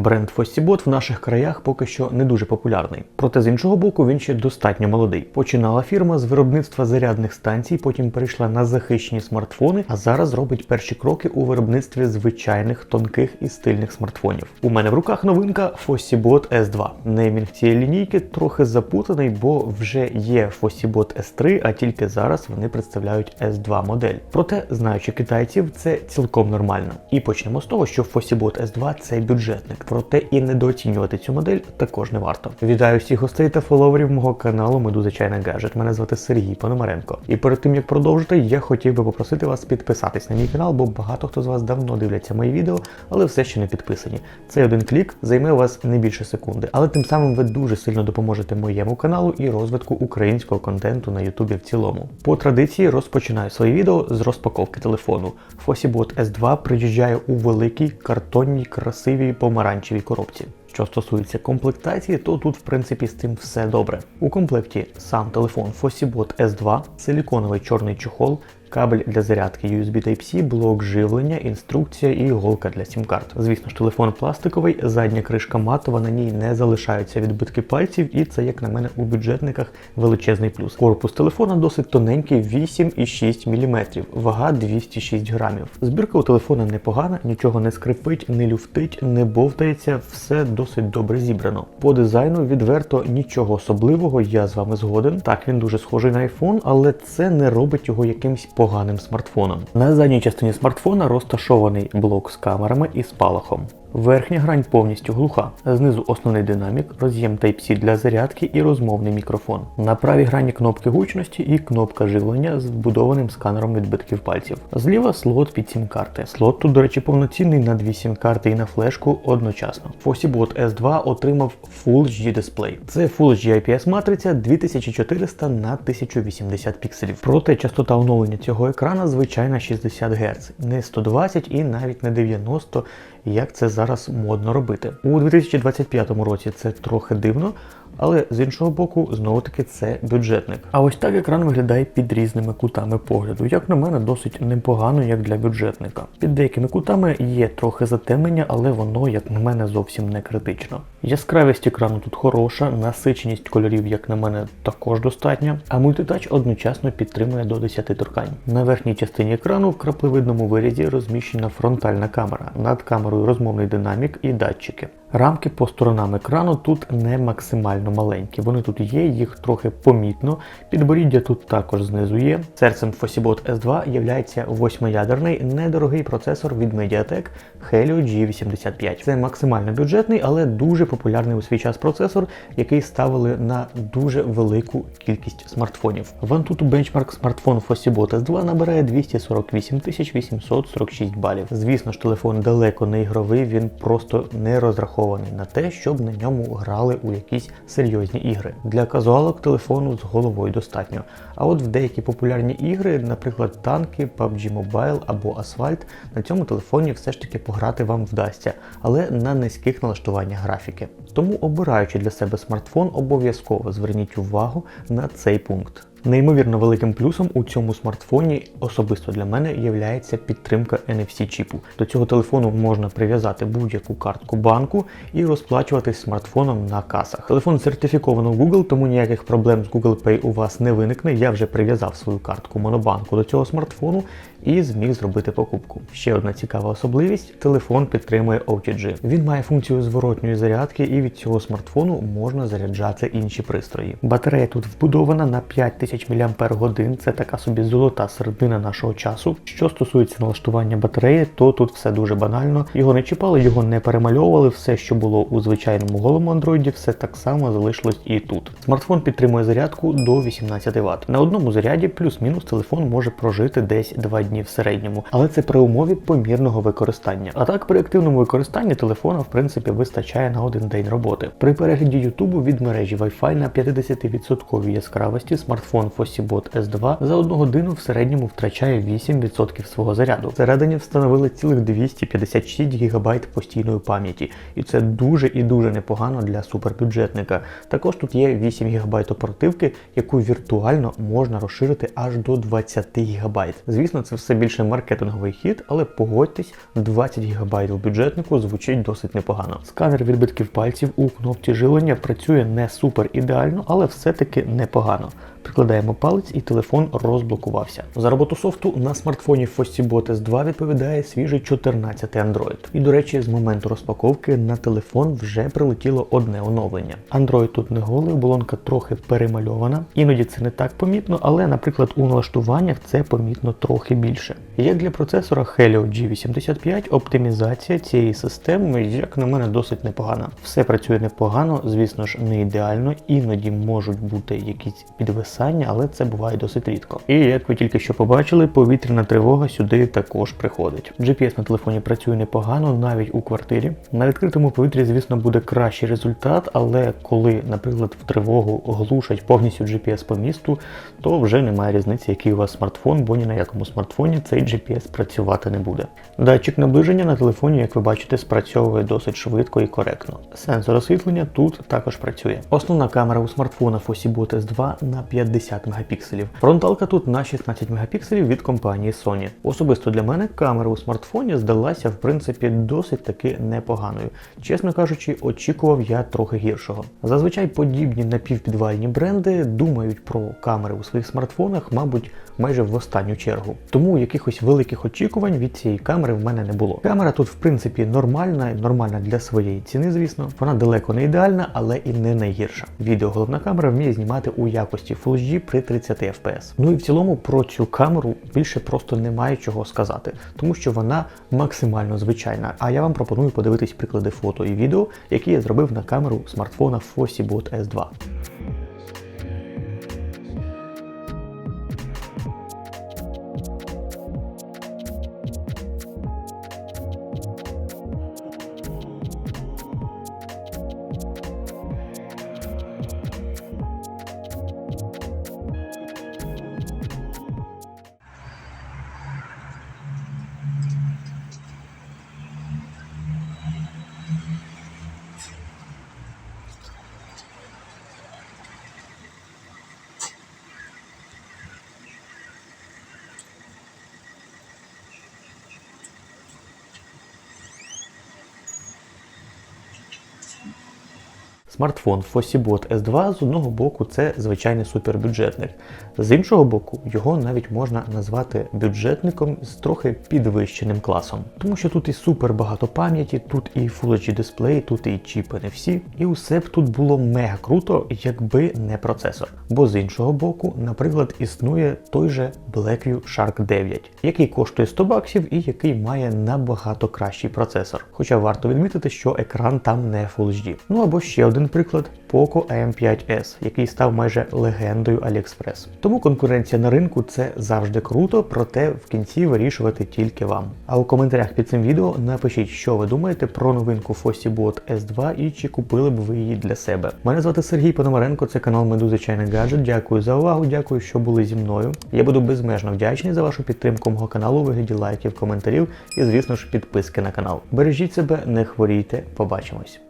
Бренд Fossibot в наших краях поки що не дуже популярний. Проте з іншого боку він ще достатньо молодий. Починала фірма з виробництва зарядних станцій, потім перейшла на захищені смартфони, а зараз робить перші кроки у виробництві звичайних тонких і стильних смартфонів. У мене в руках новинка Fossibot S2. Неймінг цієї лінійки трохи запутаний, бо вже є Fossibot S3, а тільки зараз вони представляють S2 модель. Проте, знаючи китайців, це цілком нормально. І почнемо з того, що Fossibot S2 це бюджетник. Проте і недооцінювати цю модель також не варто. Вітаю всіх гостей та фоловерів мого каналу Медуза Чайна Гаджет. Мене звати Сергій Пономаренко. І перед тим як продовжити, я хотів би попросити вас підписатись на мій канал, бо багато хто з вас давно дивляться мої відео, але все ще не підписані. Цей один клік займе у вас не більше секунди, але тим самим ви дуже сильно допоможете моєму каналу і розвитку українського контенту на Ютубі в цілому. По традиції розпочинаю своє відео з розпаковки телефону. Fossibot S2 приїжджає у великій картонній красивій помаранчевій коробці. Що стосується комплектації, то тут в принципі з цим все добре. У комплекті сам телефон Fossibot S2, силіконовий чорний чохол, кабель для зарядки USB Type-C, блок живлення, інструкція і іголка для сім-карт. Звісно ж, телефон пластиковий, задня кришка матова, на ній не залишаються відбитки пальців, і це, як на мене, у бюджетниках величезний плюс. Корпус телефона досить тоненький, 8,6 мм, вага 206 грамів. Збірка у телефона непогана, нічого не скрипить, не люфтить, не бовтається, все досить добре зібрано. По дизайну відверто нічого особливого, я з вами згоден. Так, він дуже схожий на iPhone, але це не робить його якимсь поганим смартфоном. На задній частині смартфона розташований блок з камерами і спалахом. Верхня грань повністю глуха. Знизу основний динамік, роз'єм Type-C для зарядки і розмовний мікрофон. На правій грані кнопки гучності і кнопка живлення з вбудованим сканером відбитків пальців. Зліва слот під сім-карти. Слот тут, до речі, повноцінний на дві сім-карти і на флешку одночасно. Fossibot S2 отримав Full HD дисплей. Це Full HD IPS матриця 2400 на 1080 пікселів. Проте частота оновлення цього екрана звичайна 60 Гц, не 120 і навіть не 90 як це зараз модно робити. У 2025 році це трохи дивно, але з іншого боку, знову таки це бюджетник. А ось так екран виглядає під різними кутами погляду. Як на мене, досить непогано, як для бюджетника. Під деякими кутами є трохи затемнення, але воно, як на мене, зовсім не критично. Яскравість екрану тут хороша, насиченість кольорів, як на мене, також достатня, а мультитач одночасно підтримує до 10 торкань. На верхній частині екрану в краплевидному вирізі розміщена фронтальна камера, над камерою розмовний динамік і датчики. Рамки по сторонам екрану тут не максимально маленькі. Вони тут є, їх трохи помітно. Підборіддя тут також знизу є. Серцем Fossibot S2 є восьмиядерний недорогий процесор від Mediatek Helio G85. Це максимально бюджетний, але дуже популярний у свій час процесор, який ставили на дуже велику кількість смартфонів. В Antutu Benchmark смартфон Fossibot S2 набирає 248 846 балів. Звісно ж, телефон далеко не ігровий, він просто не розрахований на те, щоб на ньому грали у якісь серйозні ігри. Для казуалок телефону з головою достатньо. А от в деякі популярні ігри, наприклад, танки, PUBG Mobile або Asphalt, на цьому телефоні все ж таки пограти вам вдасться, але на низьких налаштуваннях графіки. Тому, обираючи для себе смартфон, обов'язково зверніть увагу на цей пункт. Неймовірно великим плюсом у цьому смартфоні особисто для мене є підтримка NFC-чіпу. До цього телефону можна прив'язати будь-яку картку банку і розплачуватись смартфоном на касах. Телефон сертифіковано Google, тому ніяких проблем з Google Pay у вас не виникне. Я вже прив'язав свою картку монобанку до цього смартфону і зміг зробити покупку. Ще одна цікава особливість: телефон підтримує OTG. Він має функцію зворотньої зарядки, і від цього смартфону можна заряджати інші пристрої. Батарея тут вбудована на 5000 мАч, це така собі золота середина нашого часу. Що стосується налаштування батареї, то тут все дуже банально. Його не чіпали, його не перемальовували. Все, що було у звичайному голому андроїді, все так само залишилось і тут. Смартфон підтримує зарядку до 18 Вт. На одному заряді плюс-мінус телефон може прожити десь 2 дні в середньому, але це при умові помірного використання. А так, при активному використанні телефона в принципі вистачає на один день роботи. При перегляді Ютубу від мережі Wi-Fi на 50% яскравості смартфон Fossibot S2 за одну годину в середньому втрачає 8% свого заряду. Всередині встановили цілих 256 ГБ постійної пам'яті, і це дуже і дуже непогано для супербюджетника. Також тут є 8 ГБ оперативки, яку віртуально можна розширити аж до 20 ГБ. Звісно, це все більше маркетинговий хід, але погодьтесь, 20 ГБ в бюджетнику звучить досить непогано. Сканер відбитків пальців у кнопці жилення працює не супер ідеально, але все-таки непогано. Прикладаємо палець і телефон розблокувався. За роботу софту на смартфоні FossiBot S2 відповідає свіжий 14 Android. І до речі, з моменту розпаковки на телефон вже прилетіло одне оновлення. Android тут не голий, оболонка трохи перемальована. Іноді це не так помітно, але, наприклад, у налаштуваннях це помітно трохи більше. Як для процесора Helio G85, оптимізація цієї системи, як на мене, досить непогана. Все працює непогано, звісно ж, не ідеально, іноді можуть бути якісь підвисання, але це буває досить рідко. І як ви тільки що побачили, повітряна тривога сюди також приходить. GPS на телефоні працює непогано, навіть у квартирі. На відкритому повітрі, звісно, буде кращий результат, але коли, наприклад, в тривогу глушать повністю GPS по місту, то вже немає різниці, який у вас смартфон, бо ні на якому смартфоні цей GPS працювати не буде. Датчик наближення на телефоні, як ви бачите, спрацьовує досить швидко і коректно. Сенсор освітлення тут також працює. Основна камера у смартфона FossiBot S2 на 50 мегапікселів. Фронталка тут на 16 мегапікселів від компанії Sony. Особисто для мене камера у смартфоні здалася в принципі досить таки непоганою. Чесно кажучи, очікував я трохи гіршого. Зазвичай подібні напівпідвальні бренди думають про камери у своїх смартфонах, мабуть, майже в останню чергу. Тому якихось великих очікувань від цієї камери в мене не було. Камера тут, в принципі, нормальна, нормальна для своєї ціни, звісно. Вона далеко не ідеальна, але і не найгірша. Відео головна камера вміє знімати у якості Full HD при 30 FPS. Ну і в цілому про цю камеру більше просто немає чого сказати, тому що вона максимально звичайна. А я вам пропоную подивитись приклади фото і відео, які я зробив на камеру смартфона FossiBot S2. Смартфон FossiBot S2 з одного боку це звичайний супербюджетник. З іншого боку, його навіть можна назвати бюджетником з трохи підвищеним класом. Тому що тут і супер багато пам'яті, тут і Full HD дисплей, тут і чіпи всі. І усе б тут було мега круто, якби не процесор. Бо з іншого боку, наприклад, існує той же Blackview Shark 9, який коштує 100 баксів і який має набагато кращий процесор. Хоча варто відмітити, що екран там не Full HD. Ну або ще один приклад Poco M5s, який став майже легендою AliExpress. Тому конкуренція на ринку це завжди круто, проте в кінці вирішувати тільки вам. А у коментарях під цим відео напишіть, що ви думаєте про новинку FossiBot S2 і чи купили б ви її для себе. Мене звати Сергій Пономаренко, це канал Медуза Чайний Гаджет. Дякую за увагу, дякую, що були зі мною. Я буду безмежно вдячний за вашу підтримку мого каналу вигляді лайків, коментарів і, звісно ж, підписки на канал. Бережіть себе, не хворійте, побачимось.